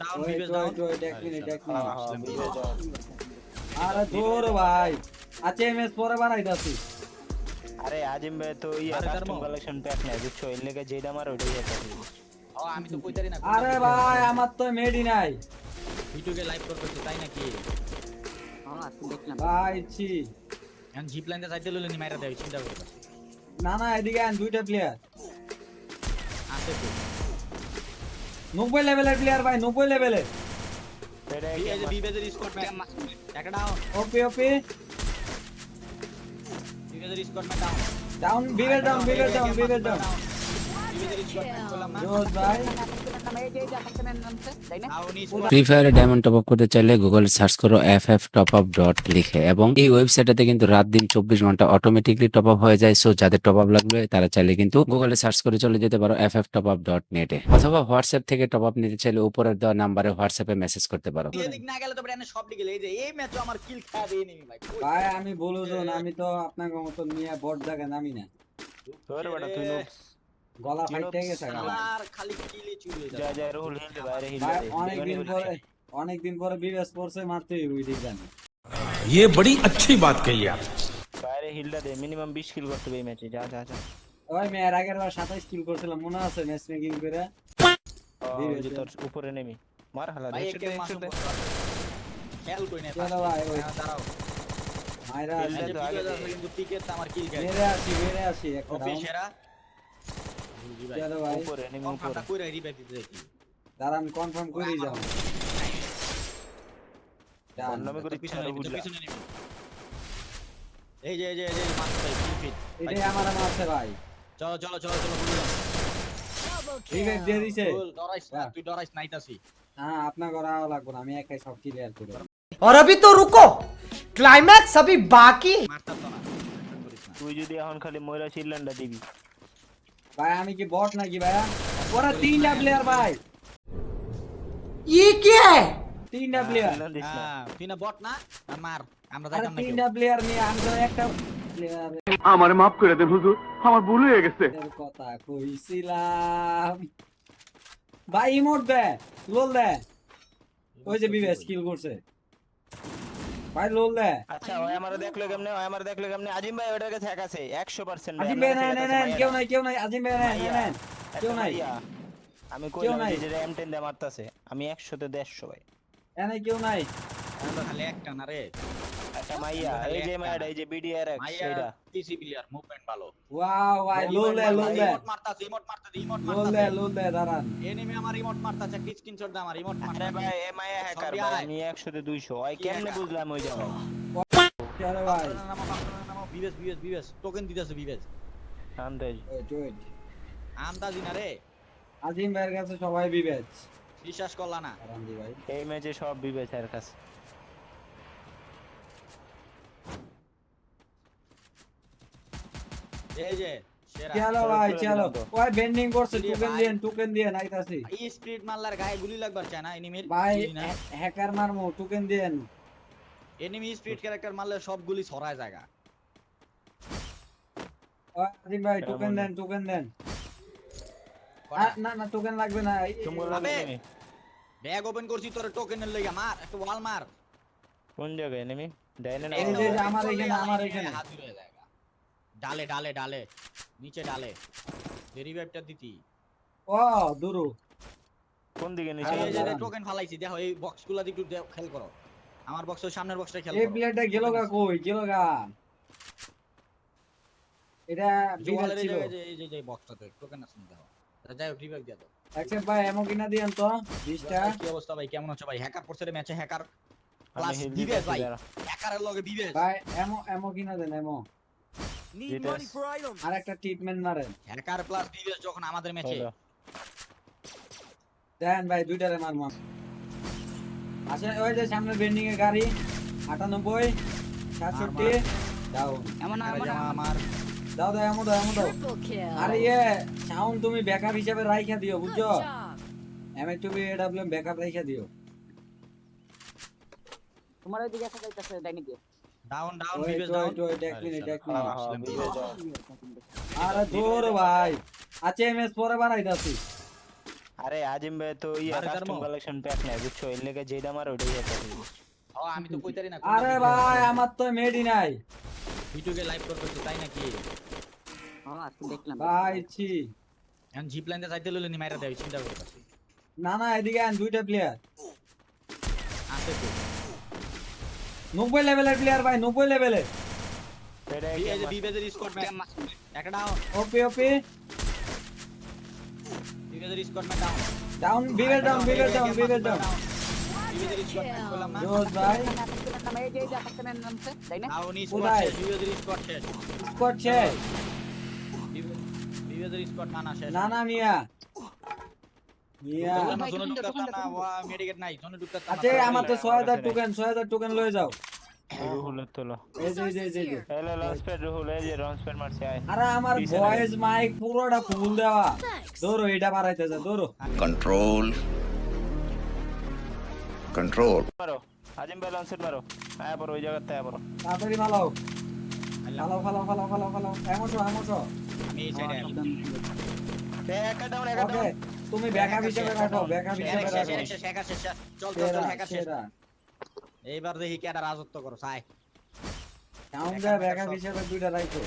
Down wait down wait wait এক minute এক মিনিট হ্যাঁ, বিবে যাও। আরে ধর ভাই। আচ্ছা এমএস পরে বানাইতাছি আরে আজিম ভাই তো ইয়া আরে কাস্টম কালেকশন প্যাক নাই বুঝছ? এর লেগে যেটা আমার আছে ও আমি তো কইতারি না। আরে ভাই আমার তো মেডি নাই। ভিডিওকে লাইভ করতেছে তাই নাকি? ভাই ছি। এখন জিপ লাইনটা যাইতে লইলে নি মাইরা দেয় চিন্তা করবে না। না এদিকে আন দুইটা প্লেয়ার আছে তো। নব্বই লেভেলের প্লেয়ার ভাই নব্বই লেভেলের OP OP down down down বিবেল down বিবেল ডাউন ফ্রি ফায়ারে ডায়মন্ড টপ আপ করতে চাইলে গুগলে সার্চ করো F F top up dot লিখে এবং এই ওয়েবসাইটে কিন্তু রাত দিন চব্বিশ ঘণ্টা অটোমেটিকলি টপ আপ হয়ে যায়। সো যাদের টপ আপ লাগবে তারা চাইলে কিন্তু গুগলে সার্চ করে চলে যেতে পারো F F top up dot নেটে অথবা হোয়াটসঅ্যাপ থেকে টপ আপ নিতে চাইলে উপরের দেওয়া নাম্বারে হোয়াটসঅ্যাপে মেসেজ করতে পারো। না গেলে তো সব দিকে এই যে এই ম্যাচও আমার কিল খাওয়া ভাই। ভাই আমি বলো আমি তো আপনাকে মতো নিয়ে বট জায়গা নামি না। তোর বড় তুই নো গলা ফাইটে গেছে গা। আমার খালি কিলে চুলে যা যা রুল হিল বাইরে হিল ভাই অনেকদিন পরে অনেকদিন পরে বিবেস পড়ছে মারতে হইব ঠিক জানি ये बड़ी अच्छी बात कही आप বাইরে হিলটা দে মিনিমাম 20 কিল করতে হবে এই ম্যাচে যা যা যা ওই মেয়ের আগের বার সাতাইশ কিল করছিলাম মনে আছে ম্যাচ মেকিং করে ওই যে তোর উপরে নেমি মার হালা ভাই হেডশট একে দে মাসুম হেডশট দে খেয়াল কই না চলো ভাই, ওই। দাঁড়াও মাইরা এই আসি যে তো আগে ভিডিও আছে কিন্তু টিকেট আমার কিল খায় মেরে আসি মেরে আসি একটা ওপি রাউন্ড সেরা বুঝি ভাই চলো ভাই উপরে নেমি উপরে কনফার্মটা কইরা রিভাইভ দিতে দেখি দাঁড়ান কনফার্ম করেই যাও ডান। বন্ধ করে পিছনে পিছনে নিবি, বুঝলা পিছনে নিবি। এই যে এই যে এই যে মাস্টার ভাই ফুল ফিট এটাই আমার আমার আছে ভাই চলো চলো চলো চলো বুঝলাম রিভাইভ দিয়ে দিছে ফুল ডরাইস না বাহ। তুই ডরাইস নাইতাছি হ্যাঁ আপনার করা লাগবে না আমি একাই সব ক্লিয়ার করে দেব। और अभी तो रुको क्लाइमैक्स अभी बाकी মারতাম তো না টেনশন করিস না তুই যদি এখন খালি ময়রা চিল্লানটা দিবি ভাই আমি কি বট নাকি ভাই? ওরা তিনটা প্লেয়ার ভাই। ই কে? তিনটা প্লেয়ার ফিনা বট হ্যাঁ, না? মার। আমরা দেখলাম না তিনটা প্লেয়ার নিয়ে আমরা একটা প্লেয়ার আমার মাফ করে দেন হুজুর আমার ভুল হয়ে গেছে। কথা কইছিলাম। ভাই ইমোট দে লোল দে। ওই যে বিবে স্কিল করছে। ভাই লোল দে। আচ্ছা ওই আমারে দেখল কেমনে ওই আমারে দেখল কেমনে। আজিম ভাই ওটার কাছে এক আছে 100% আজিম ভাই না না না কেউ নাই কেউ নাই আজিম ভাই না নেন নেন কেউ নাই। আমি কই নাই। যে M10 দে মারতাছে। আমি 100 তে 150 ভাই। এনে কেউ নাই। আমরা খালি একটা না রে। একটা মাইয়া এই যে মাইয়া এই যে বিডিআর এক মাইয়া সেইটা প্লেয়ার মুভমেন্ট ভালো ওয়াও ভাই লোল দে লোল মারতাছে ইমোট মারতাছে ইমোট মারতাছে লোল দে দাঁড়ান। এনিমি আমার ইমোট মারতাছে একটা স্ক্রিনশট দে আমার ইমোট আরে ভাই এ মাইয়া হ্যাকার ভাই আমি 100 তে 200 ওই কেমনে বুঝলাম ওই জায়গায়? চলো ভাই? নামো নামো নামো। বিবেস বিবেস বিবেস টোকেন দিতেছে বিবেস শান্তে ওয়েট ওয়েট না রে। আজিম ভাইয়ের কাছে সবাই বিবেচ। বিশ্বাস করলা না। ভাই। এই ম্যাচে সব বিবেচ বিবেচের কাছে। এই যে চলো ভাই চলো ওই বেন্ডিং করছে টোকেন ভাই। দেন টোকেন দিয়ে নাইতাছি এই স্পিড মারলার গায়ে গুলি লাগবার চায় না এনিমির ভাই হ্যাকার মারমু টোকেন দেন এনিমি স্পিড ক্যারেক্টার মারলে সব গুলি ছড়ায় জায়গা। আজিম ভাই টোকেন দেন টোকেন দেন। না না টোকেন লাগবে না। ব্যাগ ওপেন করছি তোর টোকেনের লাগা মার একটা ওয়াল মার। কোন জায়গায় এনিমি ডাইনে না এই যে- আমার এখানে, আমার এখানে। হয়ে যায় ডালে ডালে ডালে। নিচে ডালে। রিভাইভটা দিতি। ও দুরু। কোন দিকে নিচে আরে, যে টোকেন ফালাইছি দেখো এই বক্সগুলো একটু দে- খেয়াল করো। আমার বক্সের সামনের বক্সটা খেয়াল এই প্লেয়ারটা গেল গা কই? গেল গা। এটা বিবেচ জোয়ালের এই ছিল। যে এই যে যে বক্সটাতে টোকেন আছে না দেখো। আচ্ছা, যাই হোক রিভাইভ দিয়ে দাও। অ্যাকসেপ্ট ভাই এমো কিনা দিয়েন তো 20টা ভাই, কি অবস্থা ভাই? কেমন আছো ভাই? হ্যাকার পড়ছে রে ম্যাচে হ্যাকার প্লাস দিতেছি ভাই। হ্যাকারের লগে বিবেশ। ভাই এমো এমো কিনা দেন এমো। আর একটা ট্রিটমেন্ট মারেন। হ্যাকার প্লাস বিবেশ যখন আমাদের ম্যাচে দেন ভাই দুইটারে মারমু আসলে ওই যে সামনে বেন্ডিং এর গাড়ি 98 67 দাও। এমন আমার দাও দাও এমো দাও এমো দাও। আরে ইয়ে সাউন্ড তুমি ব্যাকআপ হিসাবে রাইখা দিও বুঝছ? job. এম একটু এডব্লিউএম ব্যাকআপ রাইখা দিও। তোমার ওইদিকে আসা যাইতেছে ডাইনি দিয়ে। ডাউন ডাউন বিবেশ ডাউন ওয়েট এক মিনিট এক মিনিট। আরে ধর ভাই। আচ্ছা এমএস পরে বানাইতাছি আরে আজিম ভাই তো ইয়া কাস্টম কালেকশন প্যাক নাই বুঝছ? এর লেগে যেটা মার ওইটাই হচ্ছে ও আমি তো কইতারি না আরে ভাই আমার তো মেডি নাই ভিডিওকে লাইভ করতেছে তাই নাকি? হ্যাঁ আজকে দেখলাম। ভাই ছি। এখন জিপ লাইনতে যাইতে লইলে নি মাইরা দেয় চিন্তা করতেছি না। না এদিকে আন দুইটা প্লেয়ার আছে তো। নব্বই লেভেলের প্লেয়ার ভাই নব্বই লেভেলের OP OP down down down down না। জোস ভাই। না? শেষ মিয়া আমরা আচ্ছা আমার তো ছয় হাজার টোকেন ছয় হাজার টোকেন লয়ে যাও। রুহুলের তোলো। এই যে এই যে, এই যে, এই যে। হ্যালো লঞ্চ প্যাড রুহুল এই যে লঞ্চ প্যাড মারছে আয়। আরে আমার পিছনে ভয়েস মাইক পুরোটা ফুল দেওয়া। দৌড়ো এটা বাড়াইতে যা দৌড়ো control. Control. মারো আজিম ভাই লঞ্চ মারো। আয় পর ওই জায়গাতে আয় পর তাড়াতাড়ি এমনছো এমনছো আমি এই সাইডে ডাউন ডাউন তুমি ব্যাকআপ হিসেবে রাখো ব্যাকআপ হিসেবে রাখো চল চল চল হ্যাকার শেষ এইবার দেখি কেডা রাজত্ব করো সাই কাউন্ট ব্যাকআপ হিসেবে দুইটা রাখো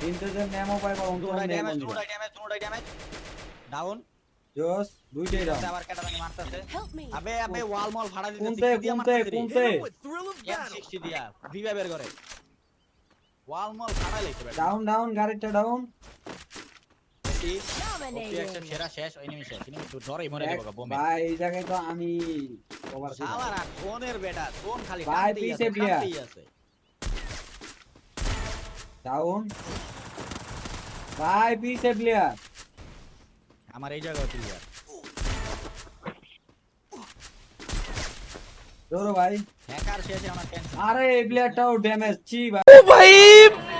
তিনটে নেমো পাইবা অন্তর ড্যামেজ দুটাই ড্যামেজ দুটাই ড্যামেজ ডাউন জোস দুইটাই দাও আবার কেডা জানি মারতাছে। আবে আবে ওয়াল মল ফাড়া দিতে কোনতে কোনতে কোনতে? M60 দিয়া বের করে। ওয়াল মল ফাড়া লাইছে ডাউন ডাউন গাড়িটা ডাউন ওপি ওপি একটা সেরা শেষ এনিমি শেষ এনিমি তো ডরে মরে যাবে বোমে ভাই এই জায়গায় তো আমি কভার করব শালারা কোনের বেটা কোন খালি ভাই, টানতেই পিছে আছে, প্লেয়ার। টানতেই আছে ডাউন ভাই পিছে প্লেয়ার আমার এই জায়গায় প্লেয়ার ধরো ভাই হ্যাকার শেষে আমার টেনশন আরে এই প্লেয়ারটাও ড্যামেজ ছি ভাই भाई!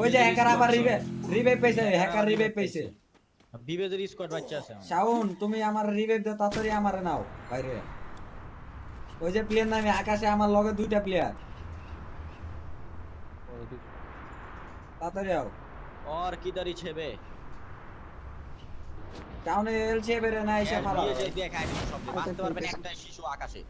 ওই যে হ্যাকার আবার রিভাইভ রিভাইভ পাইছে হ্যাকার রিভাইভ পাইছে বিবেজের স্কোয়াড বাচ্চা আছে আমার। শাওন তুমি আমার রিভাইভ দাও তাড়াতাড়ি আমারে নাও বাইরে ওই যে প্লেয়ার নামে আকাশে আমার লগে দুইটা প্লেয়ার তাড়াতাড়ি আও और किधर ही छेबे টাউনে এলছে বেরে না এসে ফালা দিয়ে যাই দেখাই দিন সব দিয়ে। বাঁচতে পারবেন একটা শিশু আকাশে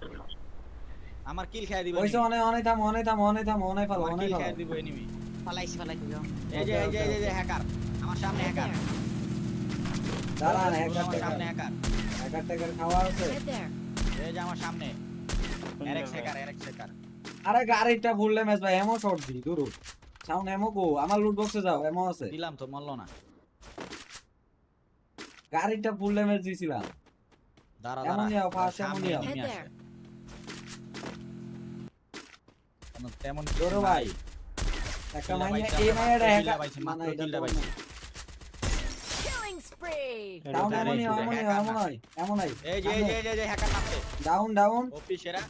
আমার কিল খাই দিবেন ওইসে অনেক অনেক থাম অনেক থাম অনেক থাম অনেক ফালো আমার অনেক কিল ফালো খাই দিব এনিমি ফালাইছি যাও এই যে এই যে এই যে হ্যাকার আমার সামনে হ্যাকার দাঁড়ান হ্যাকার আমার সামনে হ্যাকার হ্যাকার টাকার খাওয়া আছে? এই যে আমার সামনে। এরেক্স হ্যাকার এরেক্স হ্যাকার আরে গাড়িটা ফুল ড্যামেজ ভাই এমন শর্ট দি দূর। সাউন্ড এমো কো? আমার লুট বক্সে যাও এমো আছে। দিলাম তো মরলো না। গাড়িটা ফুল ড্যামেজ দিছিলাম। দাঁড়া দাঁড়া। যাও, fast সামনে এমন আসে। তেমন- তেমন ভাই। একটা মাইয়া মাইয়াটা মানে এটা কিল্লা তো পাইছি। ডাউন এটা এমনই দেখি, এমনই হ্যাকার এমন এমন এই যে এই যে যে- হ্যাকার নামছে ডাউন ডাউন ওপি সেরা।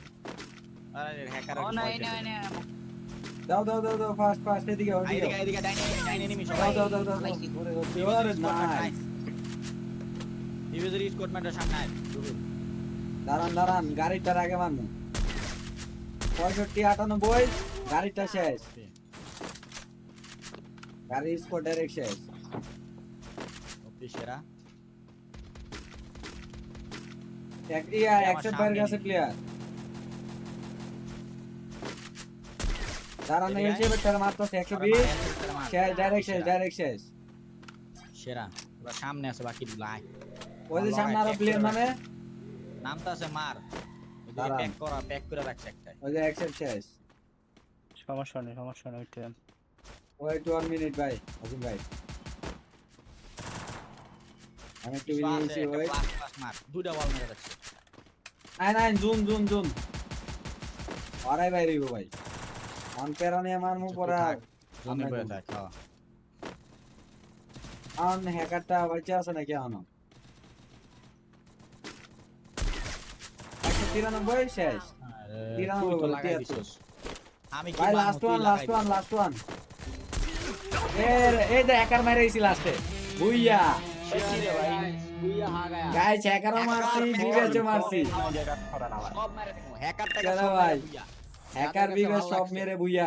আরে হ্যাকার ও না। না না দাও দাও দাও দাও ফাস্ট ফাস্ট এদিকে এদিকে এদিকে ডাইনে ডাইনে এনিমি সবাই দাও দাও দাও ওরে ওরে নাইস ডিভিজের স্কোয়াডম্যানটা সামনে আয়। দাঁড়ান দাঁড়ান গাড়িটার আগে মারবো পঁয়ষট্টি আটানব্বই গাড়িটা শেষ। শেষ। ওপি সেরা। এক ইয়া আমার অ্যাকসেপ্ট বাইরের সামনে কাছে প্লেয়ার দাঁড়ান আরে বিশ। মার, একশো মার। শেষ ডাইরেক্ট শেষ সেরা, ডাইরেক্ট শেষ। সেরা। এবার সামনে আছে বাকি লাই ওই যে সামনে আরও প্লেয়ার মানে নামটা আছে মার। প্যাক করা প্যাক করে রাখছে একটা ওই যে অ্যাকসেপ্ট শেষ। সমস্যা নেই সমস্যা নেই ওইটা। ওয়েট ওয়ান মিনিট ভাই আসিম ভাই আমি একটু বিজি আছি ওয়েট দুইটা বল মেরে যাচ্ছে নাই নাই জুম জুম জুম আড়াই বাইরে ভাই। অন পেরানে আমার মুখ পড়া জুমে পড়ে থাক। অন হ্যাকারটা বাঁচা আছে নাকি অন তিরানব্বই শেষ। তিরানব্বই আমি last one last one last one এই যে হ্যাকার মেরেছি লাস্টে বুইয়া। গাইস হ্যাকারও মারছি বিবেচও মারছি। হ্যাকার বিবেচ সব মেরে বুইয়া